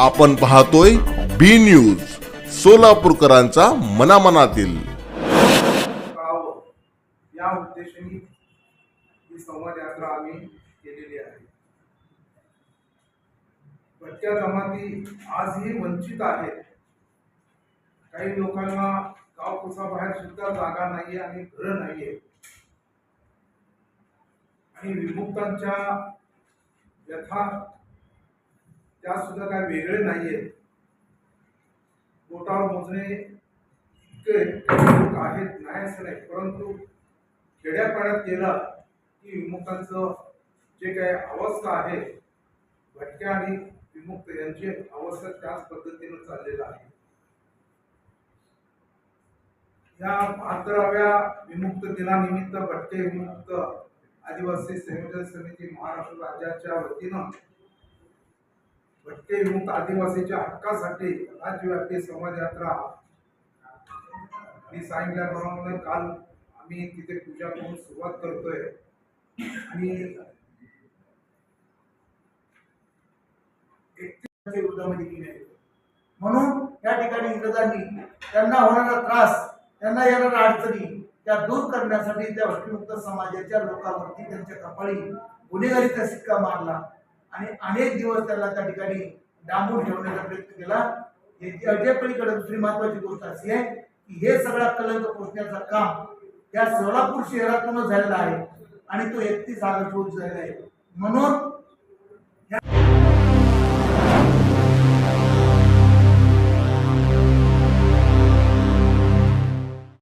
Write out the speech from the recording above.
आपण पाहतोय बी न्यूज सोलापूरकरांचा मनामनातील. या उद्देशाने ही संवाद यात्रा आम्ही केलेली आहे. भटक्या जमाती आजही वंचित आहेत. काही लोकांना गाव कुसाबाहेर सुद्धा जागा नाहीये आणि घरं नाहीये. आणि विमुक्तांच्या व्यथा त्या सुद्धा काय वेगळे नाहीये. बोटावर मोजणे इतके लोक आहेत नाही असं नाही. परंतु खेड्यापाड्यात गेलं की विमुक्तांचं जे काही अवस्था आहे भटक्या आणि विमुक्त यांची अवस्था त्याच पद्धतीनं चाललेलं आहे. या बहात्तराव्या विमुक्त दिनानिमित्त भटके विमुक्त आदिवासी संयोजन समिती महाराष्ट्र राज्याच्या वतीनं भटके विमुक्त आदिवासीच्या हक्कासाठी राज्यव्यापी समाज यात्रा मी सांगितल्याप्रमाणे काल आम्ही तिथे पूजा करून सुरुवात करतोय. आणि एकतीसच्या गेले. म्हणून या ठिकाणी इंग्रजांनी त्यांना होणारा त्रास त्यांना येणाऱ्या अडचणी त्या दूर करण्यासाठी त्या भटकीमुक्त समाजाच्या लोकांवरती त्यांच्या कपाळी गुन्हेगारीचा शिक्का मारला. आणि अनेक दिवस त्याला त्या ठिकाणी डांबून ठेवण्याचा प्रयत्न केला. याची अजयपलीकडे दुसरी महत्वाची गोष्ट अशी आहे की हे सगळा कलंक पोचण्याचं काम त्या सोलापूर शहरातूनच झालेलं आहे आणि तो एकतीस ऑगस्ट रोज झालेला आहे. म्हणून